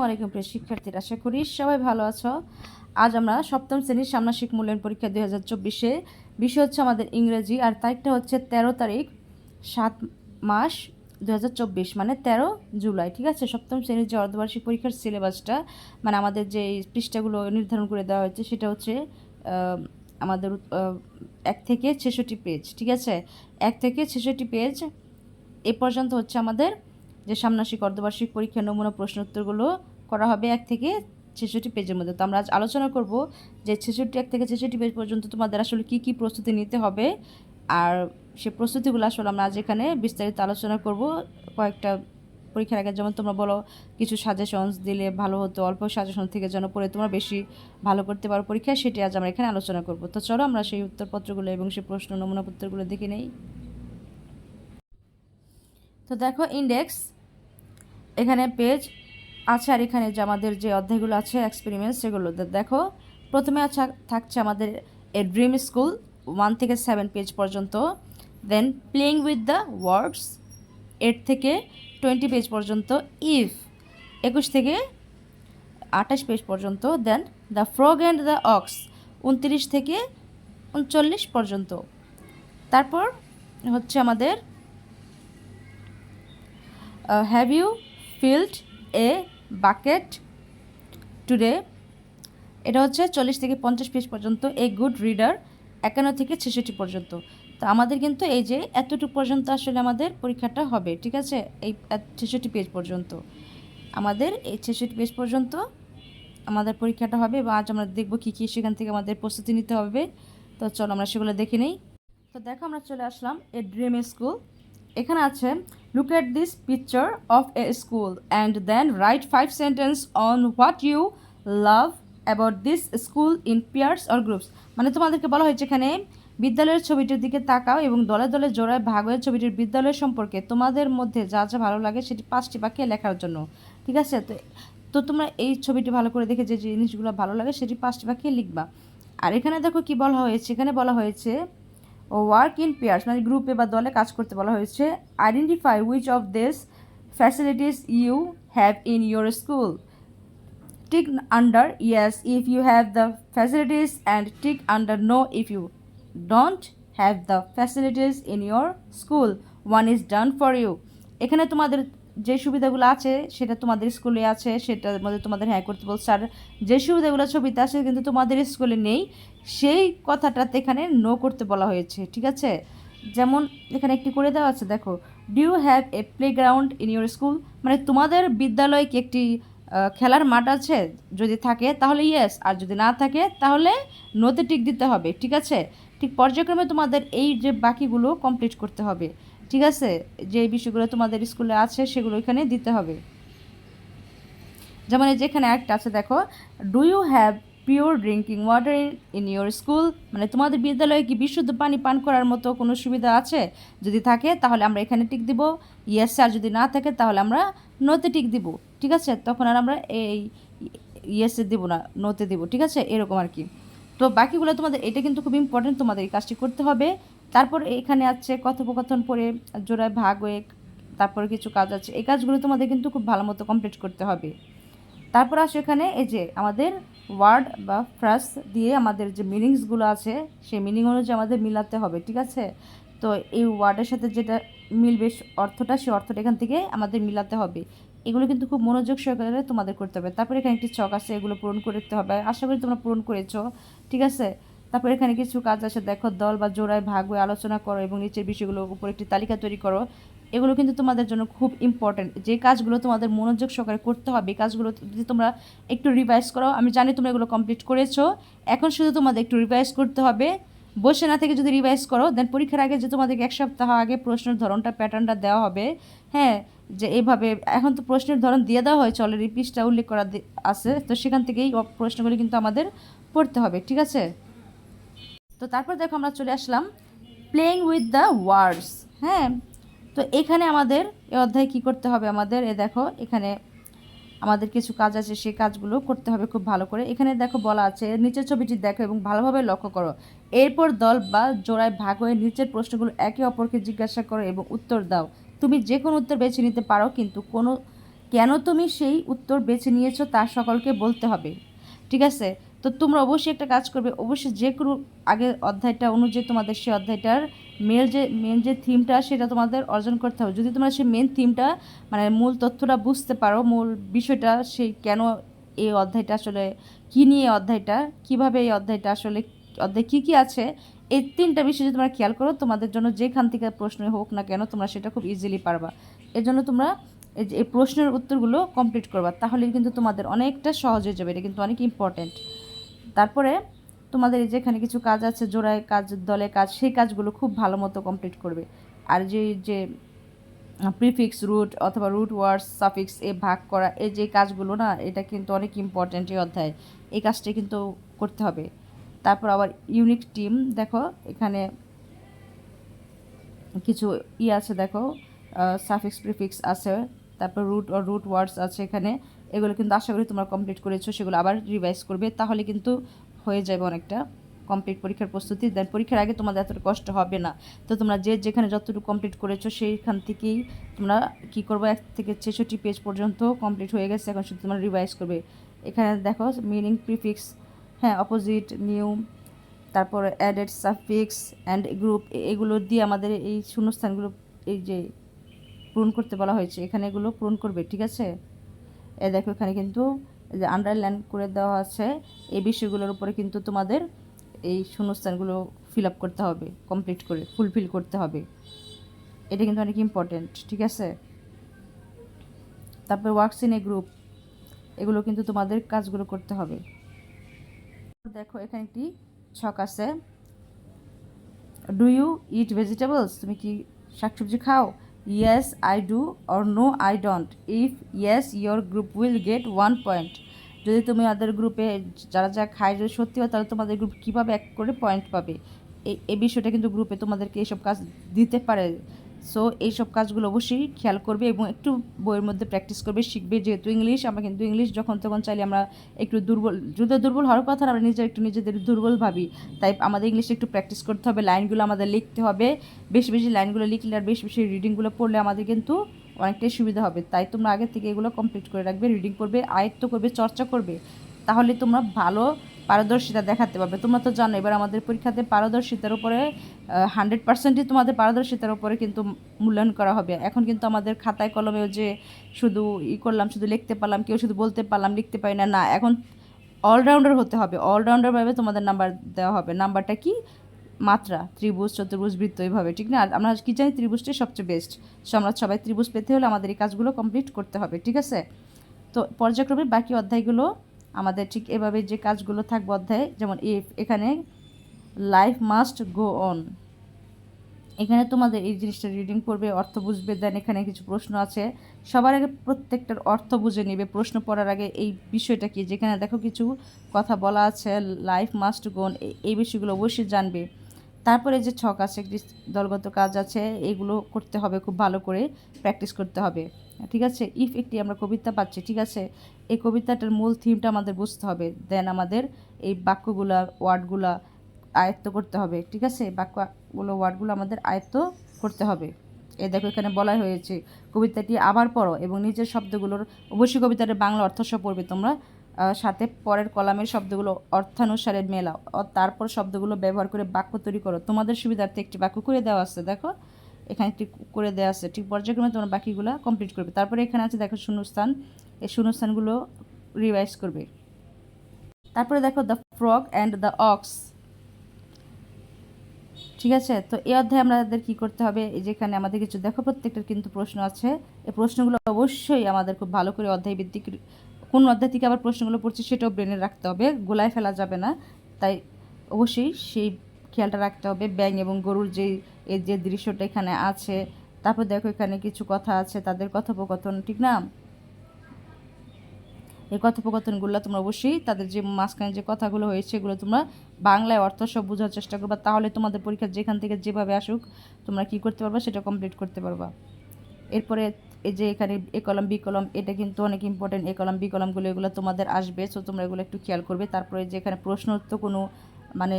ওয়ালাইকুম প্রিয় শিক্ষার্থীরা, আশা করি সবাই ভালো আছো। আজ আমরা সপ্তম শ্রেণির সামনাসিক মূল্যায়ন পরীক্ষা দুই হাজার চব্বিশে। বিষয় হচ্ছে আমাদের ইংরেজি, আর তারিখটা হচ্ছে তেরো তারিখ, সাত মাস দু হাজার চব্বিশ মানে তেরো জুলাই, ঠিক আছে? সপ্তম শ্রেণির যে অর্ধবার্ষিক পরীক্ষার সিলেবাসটা মানে আমাদের যে পৃষ্ঠাগুলো নির্ধারণ করে দেওয়া হয়েছে, সেটা হচ্ছে আমাদের এক থেকে ছেষট্টি পেজ ঠিক আছে? এক থেকে ছেষট্টি পেজ এ পর্যন্ত হচ্ছে আমাদের যে সামনাসিক অর্ধবার্ষিক পরীক্ষার নমুনা প্রশ্ন উত্তরগুলো করা হবে এক থেকে ছেষট্টি পেজের মধ্যে। তো আমরা আজ আলোচনা করব যে ছেষট্টি এক থেকে ছেষট্টি পেজ পর্যন্ত তোমাদের আসলে কি কি প্রস্তুতি নিতে হবে। আর সে প্রস্তুতিগুলো আসলে আমরা আজ এখানে বিস্তারিত আলোচনা করব। কয়েকটা পরীক্ষার আগে যেমন তোমরা বলো, কিছু সাজেশনস দিলে ভালো হতো, অল্প সাজেশন থেকে যেন পড়ে তোমরা বেশি ভালো করতে পারো পরীক্ষায়, সেটি আজ আমরা এখানে আলোচনা করব। তো চলো আমরা সেই উত্তরপত্রগুলো এবং সেই প্রশ্ন নমুনা উত্তরগুলো দেখে নেই। তো দেখো ইন্ডেক্স এখানে পেজ আছে আর এখানে যে আমাদের যে অধ্যায়গুলো আছে এক্সপেরিমেন্ট সেগুলো। দেখো, প্রথমে আছে থাকছে আমাদের এ ড্রিম স্কুল ওয়ান থেকে সেভেন পেজ পর্যন্ত। Then playing with the words eight থেকে টোয়েন্টি পেজ পর্যন্ত। ইফ একুশ থেকে আঠাশ পেজ পর্যন্ত। Then the frog and the ox উনত্রিশ থেকে উনচল্লিশ পর্যন্ত। তারপর হচ্ছে আমাদের have you filled a bucket today এটা হচ্ছে চল্লিশ থেকে পঞ্চাশ পেজ পর্যন্ত এ গুড রিডার একান্ন থেকে ছেষট্টি পর্যন্ত। তো আমাদের কিন্তু এই যে এতটুকু পর্যন্ত আসলে আমাদের পরীক্ষাটা হবে, ঠিক আছে? এই ছেষট্টি পেজ পর্যন্ত। আমাদের এই ছেষট্টি পেজ পর্যন্ত আমাদের পরীক্ষাটা হবে এবং আজ আমরা দেখব কী কী সেখান থেকে আমাদের প্রস্তুতি নিতে হবে। তো চলো আমরা সেগুলো দেখে নিই। তো দেখো আমরা চলে আসলাম এ ড্রিম স্কুল এখানে আছে look at this picture of a school and then write five sentence on what you love about this school in pairs or groups মানে তোমাদেরকে বলা হয়েছে এখানে, বিদ্যালয়ের ছবিটির দিকে তাকাও এবং দলে দলে জোড়ায় ভাগ হয়ে ছবিটির বিদ্যালয় সম্পর্কে তোমাদের মধ্যে যা যা ভালো লাগে সেটি পাঁচটি বাক্যে লেখার জন্য। ঠিক আছে? তো তো তোমরা এই ছবিটি ভালো করে দেখে যে জিনিসগুলো ভালো লাগে সেটি পাঁচটি বাক্যে লিখবা। আর এখানে দেখো কি বলা হয়েছে? এখানে বলা হয়েছে ও ওয়ার্ক ইন পেয়ার্স মানে গ্রুপে বা দলে কাজ করতে বলা হয়েছে। Identify which of this facilities you have in your school tick under yes if you have the facilities and tick under no if you don't have the facilities in your school one is done for you এখানে তোমাদের যে সুবিধাগুলো আছে, সেটা তোমাদের স্কুলে আছে, সেটার মধ্যে তোমাদের হ্যাঁ করতে বলছে। আর যে সুবিধাগুলো ছবিতে আছে, কিন্তু তোমাদের স্কুলে নেই, সেই কথাটাতে এখানে নো করতে বলা হয়েছে, ঠিক আছে? যেমন এখানে একটি করে দেওয়া আছে, দেখো do you have a playground in your school মানে তোমাদের বিদ্যালয়ে কি একটি খেলার মাঠ আছে, যদি থাকে, তাহলে ইয়েস আর যদি না থাকে, তাহলে নোতে টিক দিতে হবে, ঠিক আছে? ঠিক পর্যায়ক্রমে তোমাদের এই যে বাকিগুলো কমপ্লিট করতে হবে। ঠিক আছে? যে বিষয়গুলো তোমাদের স্কুলে আছে সেগুলো এখানে দিতে হবে। যেমন এই যেখানে একটা আছে, দেখো do you have pure drinking water in your school মানে তোমাদের বিদ্যালয়ে কি বিশুদ্ধ পানি পান করার মতো কোনো সুবিধা আছে? যদি থাকে, তাহলে আমরা এখানে টিক দিব। ইয়েস আর যদি না থাকে, তাহলে আমরা নোতে টিক দিব। ঠিক আছে? তখন আর আমরা এই ইয়েসে দিব না নোতে দিব। ঠিক আছে? এরকম আর কি। তো বাকিগুলো তোমাদের, এটা কিন্তু খুব ইম্পর্টেন্ট তোমাদের এই কাজটি করতে হবে। তারপর এখানে আছে কথোপকথন পড়ে, জোড়ায় ভাগ হয়ে তারপরে কিছু কাজ আছে। এই কাজগুলো তোমাদের কিন্তু খুব ভালো মতো কমপ্লিট করতে হবে। তারপর আসে এখানে, এই যে আমাদের ওয়ার্ড বা ফ্রাস দিয়ে আমাদের যে মিনিংসগুলো আছে, সেই মিনিং অনুযায়ী আমাদের মিলাতে হবে, ঠিক আছে? তো এই ওয়ার্ডের সাথে যেটা মিলবে অর্থটা সেই অর্থটা এখান থেকে আমাদের মিলাতে হবে। এগুলো কিন্তু খুব মনোযোগ সহকারে তোমাদের করতে হবে। তারপর এখানে একটি ছক আছে, এগুলো পূরণ করতে হবে। আশা করি তোমরা পূরণ করেছ, ঠিক আছে? তারপর এখানে কিছু কাজ আছে, দেখো, দল বা জোড়ায় ভাগ হয়ে আলোচনা করো এবং নিচের বিষয়গুলোর উপর একটি তালিকা তৈরি করো। এগুলো কিন্তু তোমাদের জন্য খুব ইম্পর্ট্যান্ট যে কাজগুলো তোমাদের মনোযোগ সহকারে করতে হবে কাজগুলো যদি তোমরা একটু রিভাইজ করো, আমি জানি তোমরা এগুলো কমপ্লিট করেছ, এখন শুধু তোমাদের একটু রিভাইজ করতে হবে। বসে না থেকে যদি রিভাইজ করো দেন পরীক্ষার আগে যে তোমাদেরকে এক সপ্তাহ আগে প্রশ্নের ধরনটা প্যাটার্নটা দেওয়া হবে হ্যাঁ যে এইভাবে এখন তো প্রশ্নের ধরন দিয়ে দেওয়া হয়েছে অলরেডি পিসটা উল্লেখ করা আছে, তো সেখান থেকেই প্রশ্নগুলি কিন্তু আমাদের পড়তে হবে, ঠিক আছে? তো তারপর দেখো আমরা চলে আসলাম প্লেইং উইথ দ্য ওয়ার্ডস হ্যাঁ? তো এখানে আমাদের এ অধ্যায়ে কী করতে হবে আমাদের? এ দেখো, এখানে আমাদের কিছু কাজ আছে, সেই কাজগুলো করতে হবে খুব ভালো করে। এখানে দেখো বলা আছে, নিচের ছবিটি দেখো এবং ভালোভাবে লক্ষ্য করো। এরপর দল বা জোড়ায় ভাগ হয়ে নিচের প্রশ্নগুলো একে অপরকে জিজ্ঞাসা করো এবং উত্তর দাও। তুমি যে কোনো উত্তর বেছে নিতে পারো, কিন্তু কোনো, কেন তুমি সেই উত্তর বেছে নিয়েছো তা সকলকে বলতে হবে। ঠিক আছে? তো তোমরা অবশ্যই একটা কাজ করবে, অবশ্যই যে কোনো আগের অধ্যায়টা অনুযায়ী তোমাদের সেই অধ্যায়টার মেল যে মেন যে থিমটা সেটা তোমাদের অর্জন করতে হবে। যদি তোমরা সেই মেন থিমটা মানে মূল তথ্যটা বুঝতে পারো, মূল বিষয়টা সেই কেন এই অধ্যায়টা আসলে, কী নিয়ে অধ্যায়টা, কীভাবে এই অধ্যায়টা আসলে, অধ্যায় কী কী আছে, এই তিনটা বিষয় যদি তোমরা খেয়াল করো, তোমাদের জন্য যেখান থেকে প্রশ্ন হোক না কেন, তোমরা সেটা খুব ইজিলি পারবা। এর জন্য তোমরা এই প্রশ্নের উত্তরগুলো কমপ্লিট করবা, তাহলে কিন্তু তোমাদের অনেকটা সহজ হয়ে যাবে, এটা কিন্তু অনেক ইম্পর্ট্যান্ট তারপরে তোমাদের এই যেখানে কিছু কাজ আছে, জোড়ায় কাজ, দলে কাজ, সেই কাজগুলো খুব ভালো মতো কমপ্লিট করবে। আর যে যে প্রিফিক্স রুট অথবা রুট ওয়ার্ডস সাফিক্স এ ভাগ করা, এই যে কাজগুলো না, এটা কিন্তু অনেক ইম্পর্ট্যান্ট এই অধ্যায়। এই কাজটা কিন্তু করতে হবে। তারপর আবার ইউনিক টিম দেখো, এখানে কিছু ই আছে, দেখো সাফিক্স প্রিফিক্স আছে, তারপর রুট ও রুট ওয়ার্ডস আছে এখানে। এগুলো কিন্তু আশা করি তোমরা কমপ্লিট করেছ, সেগুলো আবার রিভাইজ করবে, তাহলে কিন্তু হয়ে যাবে অনেকটা কমপ্লিট পরীক্ষার প্রস্তুতি। দেন পরীক্ষার আগে তোমাদের এতটা কষ্ট হবে না। তো তোমরা যে যেখানে যতটুকু কমপ্লিট করেছ, সেইখান থেকেই তোমরা কী করব, এক থেকে ছেষট্টি পেজ পর্যন্ত কমপ্লিট হয়ে গেছে, এখন শুধু তোমরা রিভাইজ করবে। এখানে দেখো মিনিং প্রিফিক্স হ্যাঁ অপোজিট নিউ তারপর অ্যাডেড সাফিক্স অ্যান্ড গ্রুপ এগুলো দিয়ে আমাদের এই শূন্যস্থানগুলো, এই যে পূরণ করতে বলা হয়েছে, এখানে এগুলো পূরণ করবে, ঠিক আছে? এ দেখো এখানে কিন্তু যে আন্ডারলাইন করে দেওয়া আছে, এই বিষয়গুলোর উপরে কিন্তু তোমাদের এই শূন্যস্থানগুলো ফিল আপ করতে হবে কমপ্লিট করে ফুলফিল করতে হবে। এটা কিন্তু অনেক ইম্পর্টেন্ট ঠিক আছে? তারপর ওয়ার্কস এ গ্রুপ এগুলো কিন্তু তোমাদের কাজগুলো করতে হবে। দেখো এখানে একটি ছক আছে। ডু ইউ ইট ভেজিটেবলস তুমি কি শাকসবজি খাও? Yes I do or no I don't if yes your group will get one point যদি তুমি আমাদের গ্রুপে যারা যা খায় যদি সত্যি হয়, তাহলে তোমাদের গ্রুপ কীভাবে এক করে পয়েন্ট পাবে? এই বিষয়টা কিন্তু গ্রুপে তোমাদেরকে এইসব কাজ দিতে পারে। সো এইসব কাজগুলো অবশ্যই খেয়াল করবে এবং একটু বইয়ের মধ্যে প্র্যাকটিস করবে, শিখবে। যেহেতু ইংলিশ আমরা কিন্তু ইংলিশ যখন তখন চাইলে আমরা একটু দুর্বল যদি দুর্বল হওয়ার কথা আমরা নিজের একটু নিজেদের দুর্বল ভাবি। তাই আমাদের ইংলিশে একটু প্র্যাকটিস করতে হবে লাইনগুলো আমাদের লিখতে হবে। বেশি বেশি লাইনগুলো লিখলে আর বেশি বেশি রিডিংগুলো পড়লে আমাদের কিন্তু অনেকটাই সুবিধা হবে। তাই তোমরা আগে থেকে এগুলো কমপ্লিট করে রাখবে রিডিং করবে, আয়ত্ত করবে, চর্চা করবে। তাহলে তোমরা ভালো পারদর্শিতা দেখাতে পারবে। তোমরা তো জানো, এবার আমাদের পরীক্ষাতে পারদর্শিতার উপরে হান্ড্রেড পার্সেন্টই তোমাদের পারদর্শিতার উপরে কিন্তু মূল্যায়ন করা হবে। এখন কিন্তু আমাদের খাতায় কলমেও যে শুধু ই করলাম, শুধু লিখতে পারলাম, কেউ শুধু বলতে পারলাম, লিখতে পারি না না, এখন অলরাউন্ডার হতে হবে। অলরাউন্ডারভাবে তোমাদের নাম্বার দেওয়া হবে। নাম্বারটা কি? মাত্রা, ত্রিভুজ, চতুর্ভুজ, বৃত্ত, এইভাবে, ঠিক না? আমরা কী জানি ত্রিভুজটাই সবচেয়ে বেস্ট সো আমরা সবাই ত্রিভুজ পেতে হলে আমাদের এই কাজগুলো কমপ্লিট করতে হবে, ঠিক আছে? তো পর্যায়ক্রমে বাকি অধ্যায়গুলো আমাদের ঠিক এভাবে যে কাজগুলো থাকবে অধ্যায়ে, যেমন এখানে লাইফ মাস্ট গো অন এখানে তোমাদের এই জিনিসটা রিডিং করবে, অর্থ বুঝবে দেন এখানে কিছু প্রশ্ন আছে। সবার আগে প্রত্যেকটার অর্থ বুঝে নেবে। প্রশ্ন পড়ার আগে এই বিষয়টা কি? যেখানে দেখো কিছু কথা বলা আছে লাইফ মাস্ট গোন এই বিষয়গুলো অবশ্যই জানবে। তারপরে যে ছক আছে দলগত কাজ আছে, এগুলো করতে হবে, খুব ভালো করে প্র্যাকটিস করতে হবে। ঠিক আছে? ইফ একটি আমরা কবিতা পাচ্ছি, ঠিক আছে? এই কবিতাটার মূল থিমটা আমাদের বুঝতে হবে। দেন আমাদের এই বাক্যগুলা ওয়ার্ডগুলা আয়ত্ত করতে হবে, ঠিক আছে? বাক্যগুলো ওয়ার্ডগুলো আমাদের আয়ত্ত করতে হবে। এ দেখো এখানে বলাই হয়েছে, কবিতাটি আবার পড়ো এবং নিজের শব্দগুলোর, অবশ্যই কবিতার বাংলা অর্থ সহ পড়বে তোমরা। সাথে পরের কলামের শব্দগুলো অর্থানুসারে মেলাও। তারপর শব্দগুলো ব্যবহার করে বাক্য তৈরি করো। তোমাদের সুবিধার্থে একটি বাক্য করে দেওয়া আছে, দেখো। এখানে একটি করে দেওয়া আছে। ঠিক পর্যায়ক্রমে তোমরা বাকিগুলো কমপ্লিট করবে। তারপরে এখানে আছে, দেখো, শূন্যস্থান। এই শূন্যস্থানগুলো রিভাইজ করবে। তারপরে দেখো the frog and the ox ঠিক আছে? তো এই অধ্যায়ে আমাদের কি করতে হবে? যেখানে আমাদের কিছু দেখো, প্রত্যেকটার কিন্তু প্রশ্ন আছে। এই প্রশ্নগুলো অবশ্যই আমাদের খুব ভালো করে অধ্যায় ভিত্তিক কোন অধ্যায় থেকে আবার প্রশ্নগুলো পড়ছি সেটাও ব্রেনে রাখতে হবে, গোলায় ফেলা যাবে না। তাই অবশ্যই সেই খেয়ালটা রাখতে হবে ব্যাং এবং গরুর যে এর যে দৃশ্যটা এখানে আছে, তারপর দেখো এখানে কিছু কথা আছে, তাদের কথোপকথন, ঠিক না? এই কথোপকথনগুলো তোমরা অবশ্যই তাদের যে মাঝখানে যে কথাগুলো হয়েছে এগুলো তোমরা বাংলায় অর্থ সব বোঝার চেষ্টা করবা, তাহলে তোমাদের পরীক্ষা যেখান থেকে যেভাবে আসুক, তোমরা কি করতে পারবা, সেটা কমপ্লিট করতে পারবা। এরপরে এই যে এখানে এ কলম, বি কলম, এটা কিন্তু অনেক ইম্পর্টেন্ট এ কলম, বি কলমগুলো এগুলো তোমাদের আসবে সো তোমরা এগুলো একটু খেয়াল করবে। তারপরে যেখানে প্রশ্ন উত্তর কোনো মানে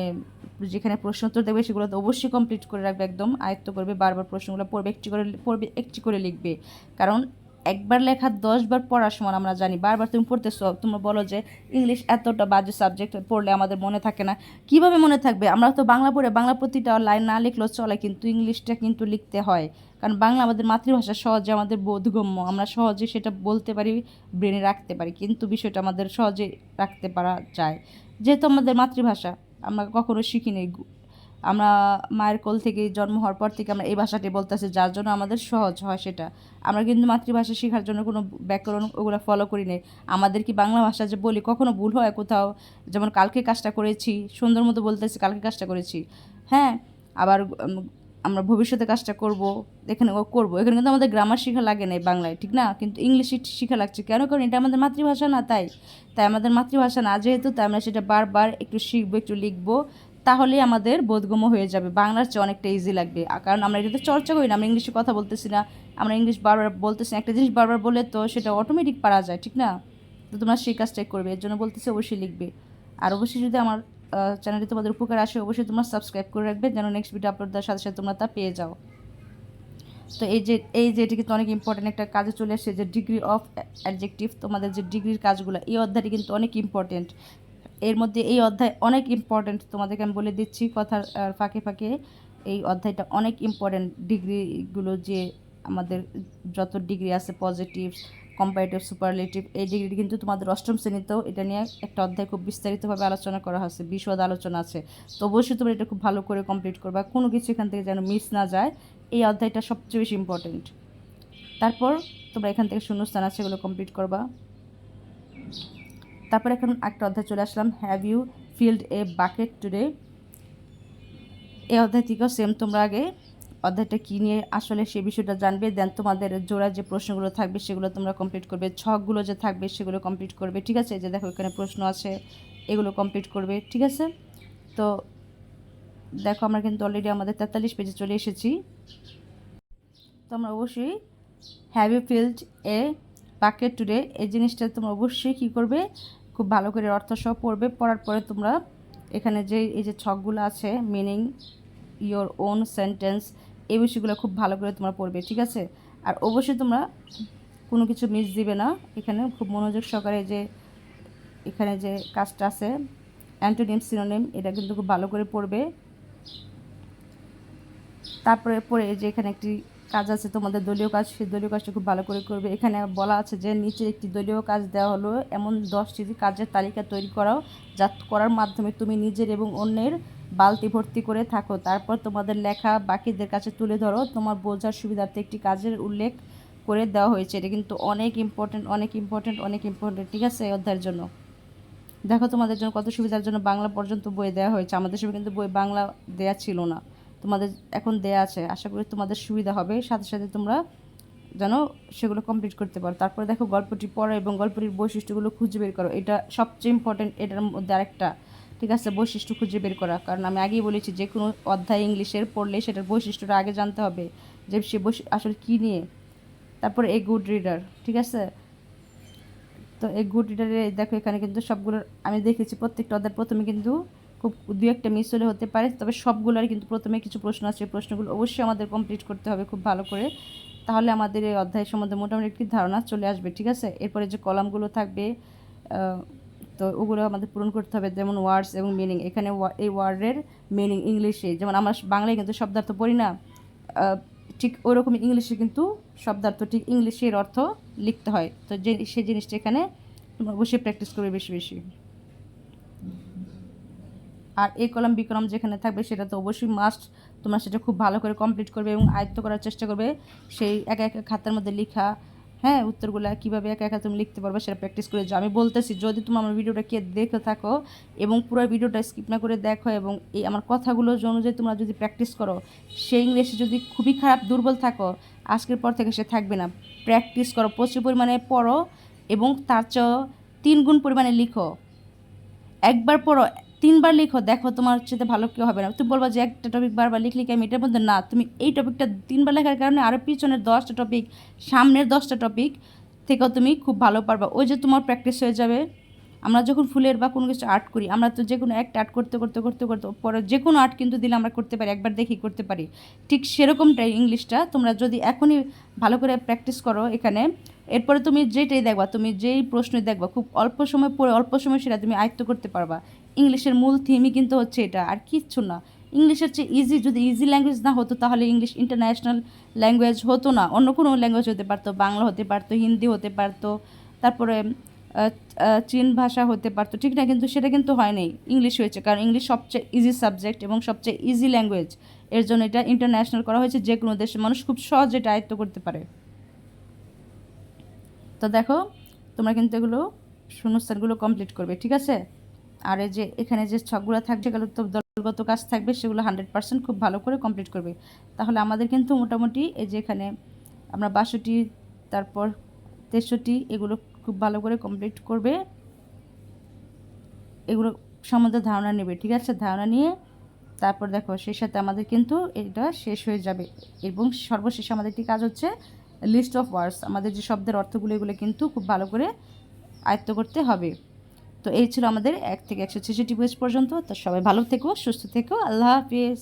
যেখানে প্রশ্ন উত্তর দেবে সেগুলো তো অবশ্যই কমপ্লিট করে রাখবে একদম। আয়ত্ত করবে, বারবার প্রশ্নগুলো পড়বে, একটি করে, পড়বে, একটি করে লিখবে। কারণ একবার লেখা, দশবার পড়ার সময় আমরা জানি। বারবার তুমি পড়তেছো, তোমরা বলো যে ইংলিশ এতটা বাজে সাবজেক্ট পড়লে আমাদের মনে থাকে না। কীভাবে মনে থাকবে? আমরা তো বাংলা পড়ে, বাংলা প্রতিটা লাইন না লিখলেও চলে, কিন্তু ইংলিশটা কিন্তু লিখতে হয়। কারণ বাংলা আমাদের মাতৃভাষা, সহজে আমাদের বোধগম্য। আমরা সহজে সেটা বলতে পারি ব্রেনে রাখতে পারি, কিন্তু বিষয়টা আমাদের সহজে রাখতে পারা যায়। যেহেতু আমাদের মাতৃভাষা, আমরা কখনো শিখিনি। আমরা মায়ের কোল থেকে জন্ম হওয়ার পর থেকে আমরা এই ভাষাটি বলতেছি, যার জন্য আমাদের সহজ হয় সেটা। আমরা কিন্তু মাতৃভাষা শেখার জন্য কোনো ব্যাকরণ ওগুলো ফলো করি না আমাদের কি বাংলা ভাষা যে বলি, কখনো ভুল হয় কোথাও? যেমন, কালকে কাজটা করেছি, সুন্দর মতো বলতেছি, কালকে কাজটা করেছি। হ্যাঁ আবার আমরা ভবিষ্যতে কাজটা করব, এখানে করব। এখানে কিন্তু আমাদের গ্রামার শেখা লাগে না এই বাংলায়, ঠিক না? কিন্তু ইংলিশে শেখা লাগছে। কেন? কারণ এটা আমাদের মাতৃভাষা না তাই। তাই আমাদের মাতৃভাষা না যেহেতু, তাই আমরা সেটা বারবার একটু শিখব, একটু লিখব। তাহলে আমাদের বোধগম্য হয়ে যাবে। বাংলার চেয়ে অনেকটা ইজি লাগবে। কারণ আমরা এটাতে চর্চা করি না, আমরা ইংলিশে কথা বলতেছি না, আমরা ইংলিশ বারবার বলতেছি না, একটা জিনিস বারবার বলে তো সেটা অটোমেটিক পারা যায়, ঠিক না? তো তোমরা সেই কাজটাই করবে, এর জন্য বলতেছি অবশ্যই লিখবে। আর অবশ্যই যদি আমার চ্যানেলে তোমাদের উপকার আসে, অবশ্যই তোমরা সাবস্ক্রাইব করে রাখবে, যেন নেক্সট ভিডিও আপলোড দেওয়ার সাথে সাথে তোমরা তা পেয়ে যাও। তো এই যে এই যে এটি কিন্তু অনেক ইম্পর্টেন্ট একটা কাজে চলে আসছে যে ডিগ্রি অফ অ্যাডজেক্টিভ তোমাদের যে ডিগ্রির কাজগুলো, এই অধ্যায়টি কিন্তু অনেক ইম্পর্টেন্ট এর মধ্যে এই অধ্যায় অনেক ইম্পর্টেন্ট তোমাদেরকে আমি বলে দিচ্ছি কথার ফাঁকে ফাঁকে। এই অধ্যায়টা অনেক ইম্পর্টেন্ট ডিগ্রিগুলো যে আমাদের যত ডিগ্রি আছে পজিটিভ কম্পারেটিভ সুপারলেটিভ এই ডিগ্রি কিন্তু তোমাদের অষ্টম শ্রেণীতেও এটা নিয়ে একটা অধ্যায় খুব বিস্তারিতভাবে আলোচনা করা হয়েছে, বিশদ আলোচনা আছে। তো অবশ্যই তোমরা এটা খুব ভালো করে কমপ্লিট করবা, কোনো কিছু এখান থেকে যেন মিস না যায়, এই অধ্যায়টা সবচেয়ে বেশি ইম্পর্টেন্ট তারপর তোমরা এখান থেকে শূন্যস্থান আছে এগুলো কমপ্লিট করবা। তারপর এখন একটা অধ্যায় চলে আসলাম। Have you filled a bucket today এই অধ্যায় থেকেও সেম তোমরা আগে অধ্যায়টা কী নিয়ে আসলে সে বিষয়টা জানবে দেন তোমাদের জোড়া যে প্রশ্নগুলো থাকবে সেগুলো তোমরা কমপ্লিট করবে, ছকগুলো যে থাকবে সেগুলো কমপ্লিট করবে, ঠিক আছে? যে দেখো এখানে প্রশ্ন আছে, এগুলো কমপ্লিট করবে, ঠিক আছে? তো দেখো আমরা কিন্তু অলরেডি আমাদের তেতাল্লিশ পেজে চলে এসেছি। তো আমরা অবশ্যই have filled a bucket today এই জিনিসটা তোমরা অবশ্যই কী করবে? খুব ভালো করে অর্থ সহ পড়বে। পড়ার পরে তোমরা এখানে যে, এই যে ছকগুলো আছে মিনিং ইয়োর ওন সেন্টেন্স এই বিষয়গুলো খুব ভালো করে তোমরা পড়বে, ঠিক আছে? আর অবশ্যই তোমরা কোনো কিছু মিস দিবে না। এখানে খুব মনোযোগ সহকারে যে, এখানে যে কাজটা আছে অ্যান্টোনিম সিনোনিম এটা কিন্তু খুব ভালো করে পড়বে। তারপরে, পরে যে এখানে একটি কাজ আছে, তোমাদের দলীয় কাজ, সেই দলীয় কাজটা খুব ভালো করে করবে। এখানে বলা আছে যে, নিচে একটি দলীয় কাজ দেওয়া হলো, এমন দশটি কাজের তালিকা তৈরি করাও, যা করার মাধ্যমে তুমি নিজের এবং অন্যের বালতি ভর্তি করে থাকো। তারপর তোমাদের লেখা বাকিদের কাছে তুলে ধরো। তোমার বোঝার সুবিধার্থে একটি কাজের উল্লেখ করে দেওয়া হয়েছে। এটা কিন্তু অনেক ইম্পর্টেন্ট অনেক ইম্পর্টেন্ট অনেক ইম্পর্টেন্ট ঠিক আছে, এই অধ্যায়ের জন্য। দেখো তোমাদের জন্য কত সুবিধার জন্য বাংলা পর্যন্ত বই দেওয়া হয়েছে। আমাদের সময় কিন্তু বই বাংলা দেয়া ছিল না। তোমাদের এখন দেয়া আছে। আশা করি তোমাদের সুবিধা হবে। সাথে সাথে তোমরা যেন সেগুলো কমপ্লিট করতে পারো। তারপরে দেখো গল্পটি পড়ো এবং গল্পটির বৈশিষ্ট্যগুলো খুঁজে বের করো। এটা সবচেয়ে ইম্পর্টেন্ট এটার মধ্যে আরেকটা, ঠিক আছে, বৈশিষ্ট্য খুঁজে বের করা। কারণ আমি আগেই বলেছি যে কোনো অধ্যায় ইংলিশের পড়লে সেটার বৈশিষ্ট্যটা আগে জানতে হবে যে সে আসলে কী নিয়ে। তারপরে এ গুড রিডার ঠিক আছে? তো এই গুড রিডারে দেখো এখানে কিন্তু সবগুলোর আমি দেখেছি প্রত্যেকটা অধ্যায় প্রথমে কিন্তু খুব দু একটা মিস হলে হতে পারে, তবে সবগুলোর কিন্তু প্রথমে কিছু প্রশ্ন আছে প্রশ্নগুলো অবশ্যই আমাদের কমপ্লিট করতে হবে খুব ভালো করে। তাহলে আমাদের এই অধ্যায় সম্বন্ধে মোটামুটি একটি ধারণা চলে আসবে, ঠিক আছে? এরপরে যে কলামগুলো থাকবে তো ওগুলো আমাদের পূরণ করতে হবে, যেমন ওয়ার্ডস এবং মিনিং এখানে এই ওয়ার্ডের মিনিং ইংলিশে যেমন আমরা বাংলায় কিন্তু শব্দার্থ পড়ি না ঠিক ওরকম ইংলিশে কিন্তু শব্দার্থ, ঠিক ইংলিশের অর্থ লিখতে হয়। তো যে সেই জিনিসটা এখানে তোমরা অবশ্যই প্র্যাকটিস করবে বেশি বেশি। আর এ কলম বি কলম যেখানে থাকবে সেটা তো অবশ্যই মাস্ট তোমরা সেটা খুব ভালো করে কমপ্লিট করবে এবং আয়ত্ত করার চেষ্টা করবে। সেই একা একা খাতার মধ্যে লেখা হ্যাঁ উত্তরগুলো কীভাবে একা একা তুমি লিখতে পারবে সেটা প্র্যাকটিস করে যাও। আমি বলতেছি, যদি তুমি আমার ভিডিওটা কে দেখে থাকো এবং পুরো ভিডিওটা স্কিপ না করে দেখো এবং এই আমার কথাগুলো অনুযায়ী তোমরা যদি প্র্যাকটিস করো সেই ইংলিশে যদি খুবই খারাপ, দুর্বল থাকো, আজকের পর থেকে সে থাকবে না। প্র্যাকটিস করো, প্রচুর পরিমাণে পড়ো এবং তার চেয়েও তিন গুণ পরিমাণে লিখো। একবার পড়ো তিনবার লিখো, দেখো তোমার চেয়ে ভালো কেউ হবে না। তুমি বলবা যে একটা টপিক বারবার লিখলে আমি এটার মধ্যে না? তুমি এই টপিকটা তিনবার লেখার কারণে আরও পিছনের দশটা টপিক সামনের দশটা টপিক থেকেও তুমি খুব ভালো পারবা। ওই যে তোমার প্র্যাকটিস হয়ে যাবে। আমরা যখন ফুলের বা কোনো কিছু আর্ট করি, আমরা তো যে কোনো একটা আর্ট করতে করতে করতে করতে, পরে যে কোনো আর্ট কিন্তু দিলে আমরা করতে পারি, একবার দেখি করতে পারি। ঠিক সেরকমটাই ইংলিশটা তোমরা যদি এখনই ভালো করে প্র্যাকটিস করো এখানে, এরপরে তুমি যেটাই দেখবা, তুমি যেই প্রশ্নই দেখবা, খুব অল্প সময় পড়ে, অল্প সময় সেটা তুমি আয়ত্ত করতে পারবা। ইংলিশের মূল থিমই কিন্তু হচ্ছে এটা, আর কিচ্ছু না। ইংলিশের চেয়ে ইজি যদি ইজি ল্যাঙ্গুয়েজ না হতো, তাহলে ইংলিশ ইন্টারন্যাশনাল ল্যাঙ্গুয়েজ হতো না। অন্য কোনো ল্যাঙ্গুয়েজ হতে পারতো, বাংলা হতে পারতো, হিন্দি হতে পারতো, তারপরে চীন ভাষা হতে পারতো, ঠিক না? কিন্তু সেটা কিন্তু হয় নাই, ইংলিশ হয়েছে। কারণ ইংলিশ সবচেয়ে ইজি সাবজেক্ট এবং সবচেয়ে ইজি ল্যাঙ্গুয়েজ এর জন্য এটা ইন্টারন্যাশনাল করা হয়েছে, যে কোনো দেশের মানুষ খুব সহজে এটা আয়ত্ত করতে পারে। তো দেখো, তোমরা কিন্তু এগুলো শূন্যস্থানগুলো কমপ্লিট করবে, ঠিক আছে? আর এই যে এখানে যে ছকগুলো থাকবে সেগুলো তো দলগত কাজ থাকবে, সেগুলো হান্ড্রেড পার্সেন্ট খুব ভালো করে কমপ্লিট করবে। তাহলে আমাদের কিন্তু মোটামুটি এই যে এখানে আমরা বাষট্টি, তারপর তেষট্টি, এগুলো খুব ভালো করে কমপ্লিট করবে। এগুলো সম্বন্ধে ধারণা নেবে, ঠিক আছে? ধারণা নিয়ে তারপর দেখো, সেই সাথে আমাদের কিন্তু এটা শেষ হয়ে যাবে। এবং সর্বশেষ আমাদের একটি কাজ হচ্ছে লিস্ট অফ ওয়ার্ডস আমাদের যে শব্দের অর্থগুলো, এগুলো কিন্তু খুব ভালো করে আয়ত্ত করতে হবে। তো এই ছিল আমাদের এক থেকে একশো ছেষট্টি পর্যন্ত। তো সবাই ভালো থেকো, সুস্থ থেকো। আল্লাহ হাফিজ।